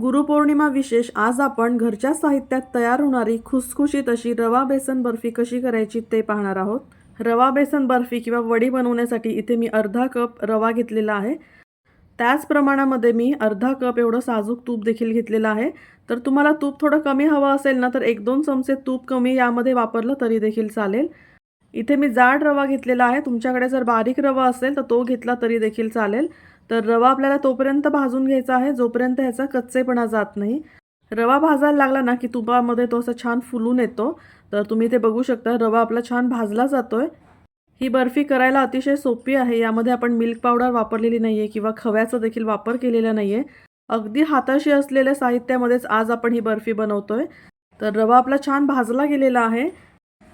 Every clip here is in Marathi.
गुरुपौर्णिमा विशेष आज आपण घरच्या साहित्यात तयार होणारी खुसखुशीत अशी रवा बेसन बर्फी कशी करायची ते पाहणार आहोत. रवा बेसन बर्फी किंवा वडी बनवण्यासाठी इथे मी अर्धा कप रवा घेतलेला आहे. त्याच प्रमाणामध्ये मी अर्धा कप एवढं साजूक तूप देखील घेतलेलं आहे. तर तुम्हाला तूप थोडं कमी हवं असेल ना तर एक दोन चमचे तूप कमी यामध्ये वापरलं तरी देखील चालेल. इथे मी जाड रवा घेतलेला आहे. तुमच्याकडे जर बारीक रवा असेल तर तो घेतला तरी देखील चालेल. तर रवा आपल्याला तोपर्यंत भाजून घ्यायचा आहे जोपर्यंत ह्याचा कच्चेपणा जात नाही. रवा भाजायला लागला ना की तुपामध्ये तो असं छान फुलून येतो. तर तुम्ही ते बघू शकता रवा आपला छान भाजला जातोय. ही बर्फी करायला अतिशय सोपी आहे यामध्ये आपण मिल्क पावडर वापरलेली नाही आहे किंवा खव्याचा देखील वापर केलेला नाही आहे अगदी हाताशी असलेल्या साहित्यामध्येच आज आपण ही बर्फी बनवतोय. तर रवा आपला छान भाजला गेलेला आहे.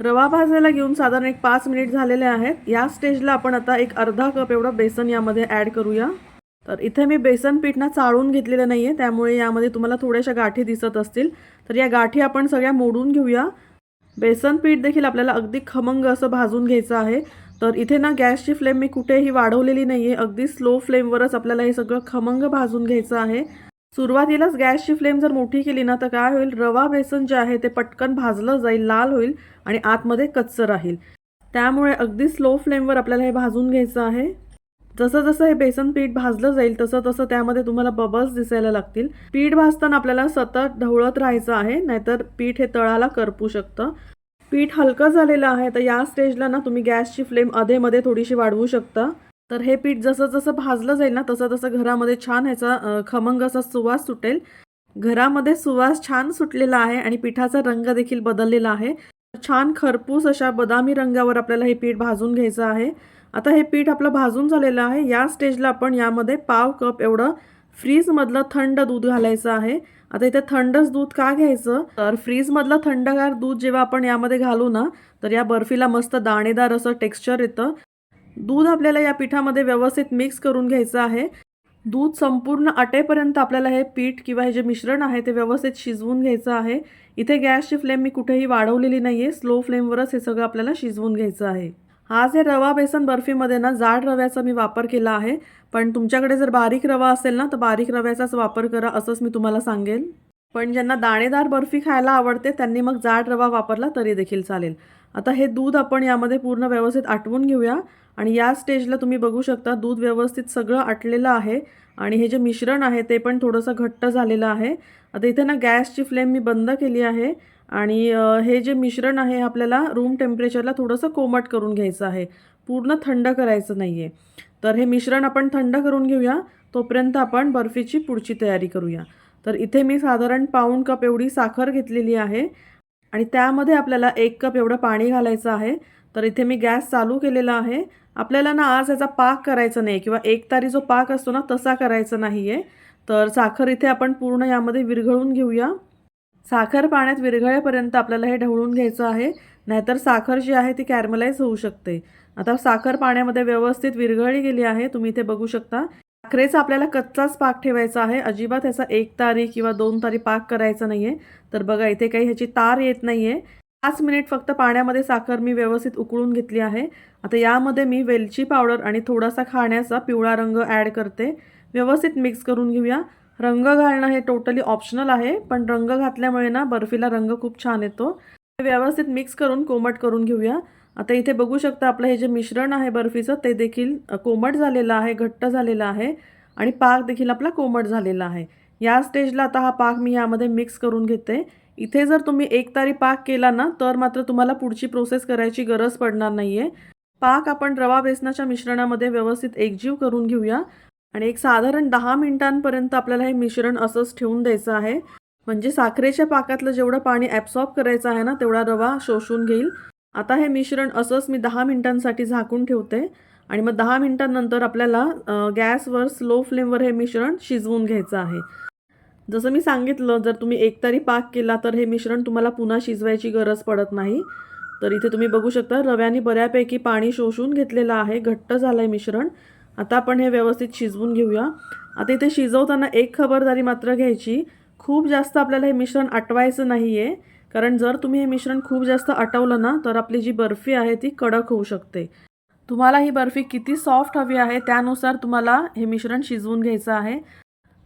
रवा भाजायला घेऊन साधारण एक पाच मिनिट झालेले आहेत. या स्टेजला आपण आता एक अर्धा कप एवढं बेसन यामध्ये ॲड करूया. तर इथे मी बेसन पीठ ना चाळून घेतलेलं नाही आहे त्यामुळे यामध्ये तुम्हाला थोड्याशा गाठी दिसत असतील. तर या गाठी आपण सगळ्या मोडून घेऊया. बेसन पीठ देखील आपल्याला अगदी खमंग असं भाजून घ्यायचं आहे. तर इथे ना गॅसची फ्लेम मी कुठेही वाढवलेली नाही आहे अगदी स्लो फ्लेमवरच आपल्याला हे सगळं खमंग भाजून घ्यायचं आहे. सुरुवातीलाच गॅसची फ्लेम जर मोठी केली ना तर काय होईल? रवा बेसन जे आहे ते पटकन भाजलं जाईल लाल होईल आणि आतमध्ये कच्चं राहील. त्यामुळे अगदी स्लो फ्लेमवर आपल्याला हे भाजून घ्यायचं आहे. जसं जसं हे बेसन पीठ भाजलं जाईल तसं तसं त्यामध्ये तुम्हाला बबल्स दिसायला लागतील. पीठ भाजताना आपल्याला सतत ढवळत राहायचं आहे नाहीतर पीठ हे तळाला करपू शकतं. पीठ हलकं झालेलं आहे तर या स्टेजला ना तुम्ही गॅसची फ्लेम अधेमध्ये थोडीशी वाढवू शकता. तर हे पीठ जसं जसं भाजलं जाईल ना तसं तसं घरामध्ये छान ह्याचा खमंग असा सुवास सुटेल. घरामध्ये सुवास छान सुटलेला आहे आणि पिठाचा रंग देखील बदललेला आहे. छान खरपूस अशा बदामी रंगावर आपल्याला हे पीठ भाजून घ्यायचं आहे. आता हे पीठ आपलं भाजून झालेलं आहे. या स्टेजला आपण यामध्ये पाव कप एवढं फ्रीजमधलं थंड दूध घालायचं आहे. आता इथे थंडच दूध का घ्यायचं? तर फ्रीजमधलं थंडगार दूध जेव्हा आपण यामध्ये घालू ना तर या बर्फीला मस्त दाणेदार असं टेक्स्चर येतं. दूध आपल्याला या पिठामध्ये व्यवस्थित मिक्स करून घ्यायचं आहे. दूध संपूर्ण आटेपर्यंत आपल्याला हे पीठ किंवा हे जे मिश्रण आहे ते व्यवस्थित शिजवून घ्यायचं आहे. इथे गॅसची फ्लेम मी कुठेही वाढवलेली नाही आहे स्लो फ्लेमवरच हे सगळं आपल्याला शिजवून घ्यायचं आहे. हा जे रवा बेसन बर्फीमध्ये ना जाड रव्याचा मी वापर केला आहे. पण तुमच्याकडे जर बारीक रवा असेल ना तर बारीक रव्याचाच वापर करा असंच मी तुम्हाला सांगेन. पण ज्यांना दाणेदार बर्फी खायला आवडते त्यांनी मग जाड रवा वापरला तरी देखील चालेल. आता हे दूध आपण यामध्ये पूर्ण व्यवस्थित आटवून घेऊया. आणि या स्टेजला तुम्ही बघू शकता दूध व्यवस्थित सगळं आटलेलं आहे. आणि हे जे मिश्रण आहे ते पण थोडंसं घट्ट झालेलं आहे. आता इथे ना गॅसची फ्लेम मी बंद केली आहे. आणि हे जे मिश्रण आहे आपल्याला रूम टेम्परेचरला थोडंसं कोमट करून घ्यायचं आहे. पूर्ण थंड करायचं नाही आहे तर हे मिश्रण आपण थंड करून घेऊया. तोपर्यंत आपण बर्फीची पुढची तयारी करूया. तर इथे मी साधारण पाऊण कप एवढी साखर घेतलेली आहे. आणि त्यामध्ये आपल्याला एक कप एवढं पाणी घालायचं आहे. तर इथे मी गॅस चालू केलेला आहे. आपल्याला ना आज याचा पाक करायचा नाही किंवा एक तारी जो पाक असतो ना तसा करायचा नाही आहे तर साखर इथे आपण पूर्ण यामध्ये विरघळून घेऊया. साखर पाण्यात विरघळेपर्यंत आपल्याला हे ढवळून घ्यायचं आहे. नाहीतर साखर जी आहे ती कॅरमलाइज होऊ शकते. आता साखर पाण्यामध्ये व्यवस्थित विरघळली गेली आहे. तुम्ही इथे बघू शकता. साखरेचा आपल्याला कच्चाच पाक ठेवायचा आहे. अजिबात ह्याचा एक तारी किंवा दोन तारी पाक करायचा नाही आहे तर बघा इथे काही ह्याची तार येत नाही आहे पाच मिनिट फक्त पाण्यामध्ये साखर मी व्यवस्थित उकळून घेतली आहे. आता यामध्ये मी वेलची पावडर आणि थोडासा खाण्याचा पिवळा रंग ॲड करते. व्यवस्थित मिक्स करून घेऊया. रंग घालणं हे टोटली ऑप्शनल आहे पण रंग घातल्यामुळे ना बर्फीला रंग खूप छान येतो. व्यवस्थित मिक्स करून कोमट करून घेऊया. आता इथे बघू शकता आपलं हे जे मिश्रण आहे बर्फीचं ते देखील कोमट झालेलं आहे घट्ट झालेलं आहे आणि पाक देखील आपला कोमट झालेला आहे. या स्टेजला आता हा पाक मी यामध्ये मिक्स करून घेते. इथे जर तुम्ही एक तारी पाक केला ना तर मात्र तुम्हाला पुढची प्रोसेस करायची गरज पडणार नाही आहे पाक आपण रवा बेसनाच्या मिश्रणामध्ये व्यवस्थित एकजीव करून घेऊया आणि एक साधारण दहा मिनिटांपर्यंत आपल्याला हे मिश्रण असंच ठेवून द्यायचं आहे. म्हणजे साखरेच्या पाकातलं जेवढं पाणी ॲब्सॉर्ब करायचं आहे ना तेवढा रवा शोषून घेईल. आता हे मिश्रण असंच मी दहा मिनिटांसाठी झाकून ठेवते आणि मग दहा मिनिटांनंतर आपल्याला गॅसवर स्लो फ्लेमवर हे मिश्रण शिजवून घ्यायचं आहे. जसं मी सांगितलं जर तुम्ही एकतरी पाक केला तर हे मिश्रण तुम्हाला पुन्हा शिजवायची गरज पडत नाही. तर इथे तुम्ही बघू शकता रव्याने बऱ्यापैकी पाणी शोषून घेतलेलं आहे घट्ट झालं आहे मिश्रण. आता आपण हे व्यवस्थित शिजवून घेऊया. आता इथे शिजवताना एक खबरदारी मात्र घ्यायची. खूप जास्त आपल्याला हे मिश्रण आटवायचं नाही आहे कारण जर तुम्ही हे मिश्रण खूप जास्त आटवलं ना तर आपली जी बर्फी आहे ती कडक होऊ शकते. तुम्हाला ही बर्फी किती सॉफ्ट हवी आहे त्यानुसार तुम्हाला हे मिश्रण शिजवून घ्यायचं आहे.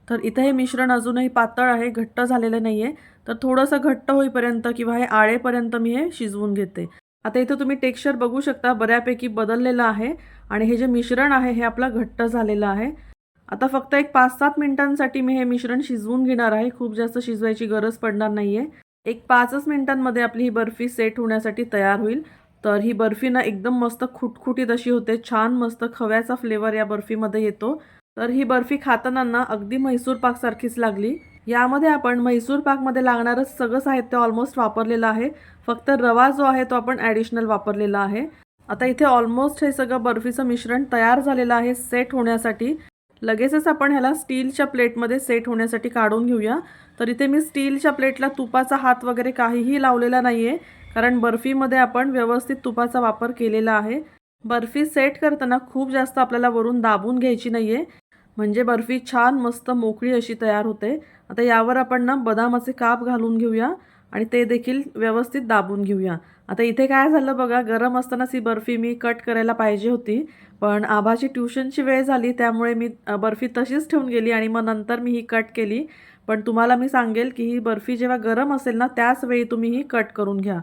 तर इथे हे मिश्रण अजूनही पातळ आहे घट्ट झालेलं नाही आहे तर थोडंसं घट्ट होईपर्यंत किंवा हे आळेपर्यंत मी हे शिजवून घेते. आता इथं तुम्ही टेक्स्चर बघू शकता बऱ्यापैकी बदललेलं आहे आणि हे जे मिश्रण आहे हे आपलं घट्ट झालेलं आहे. आता फक्त एक पाच सात मिनिटांसाठी मी हे मिश्रण शिजवून घेणार आहे. खूप जास्त शिजवायची गरज पडणार नाही आहे एक पाचच मिनिटांमध्ये आपली ही बर्फी सेट होण्यासाठी तयार होईल. तर ही बर्फी ना एकदम मस्त खुटखुटीत अशी होते. छान मस्त खव्याचा फ्लेवर या बर्फीमध्ये येतो. तर ही बर्फी खाताना ना अगदी म्हैसूर पाकसारखीच लागली. यामध्ये आपण म्हैसूर पाकमध्ये लागणारं सगळं साहित्य ऑलमोस्ट वापरलेलं आहे. फक्त रवा जो आहे तो आपण ॲडिशनल वापरलेला आहे. आता इथे ऑलमोस्ट हे सगळं बर्फीचं मिश्रण तयार झालेलं आहे सेट होण्यासाठी. लगेचच आपण ह्याला स्टीलच्या प्लेटमध्ये सेट होण्यासाठी काढून घेऊया. तर इथे मी स्टीलच्या प्लेटला तुपाचा हात वगैरे काहीही लावलेला नाही आहे कारण बर्फीमध्ये आपण व्यवस्थित तुपाचा वापर केलेला आहे. बर्फी सेट करताना खूप जास्त आपल्याला वरून दाबून घ्यायची नाही आहे म्हणजे बर्फी छान मस्त मोकळी अशी तयार होते. आता यावर आपण ना बदामाचे काप घालून घेऊया आणि ते देखील व्यवस्थित दाबून घेऊया. आता इथे काय झालं बघा गरम असतानाच ही बर्फी मी कट करायला पाहिजे होती. पण आभाची ट्युशनची वेळ झाली त्यामुळे मी बर्फी तशीच ठेवून गेली आणि मग नंतर मी ही कट केली. पण तुम्हाला मी सांगेल की ही बर्फी जेव्हा गरम असेल ना त्याच वेळी तुम्ही ही कट करून घ्या.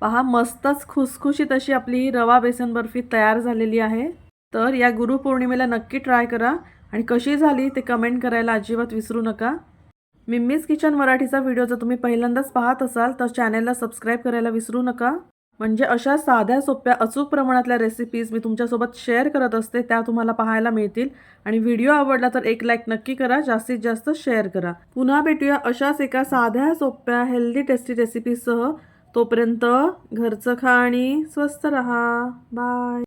पहा मस्तच खुसखुशीत अशी आपली ही रवा बेसन बर्फी तयार झालेली आहे. तर या गुरुपौर्णिमेला नक्की ट्राय करा आणि कशी झाली ते कमेंट करायला अजिबात विसरू नका. मिम्मीज किचन मराठीचा व्हिडिओ जर तुम्ही पहिल्यांदाच पाहत असाल तर चॅनेलला सबस्क्राईब करायला विसरू नका. म्हणजे अशा साध्या सोप्या अचूक प्रमाणातल्या रेसिपीज मी तुमच्यासोबत शेअर करत असते त्या तुम्हाला पाहायला मिळतील. आणि व्हिडिओ आवडला तर एक लाईक नक्की करा जास्तीत जास्त शेअर करा. पुन्हा भेटूया अशाच एका साध्या सोप्या हेल्दी टेस्टी रेसिपीसह तोपर्यंत घरचं खा आणि स्वस्त रहा. बाय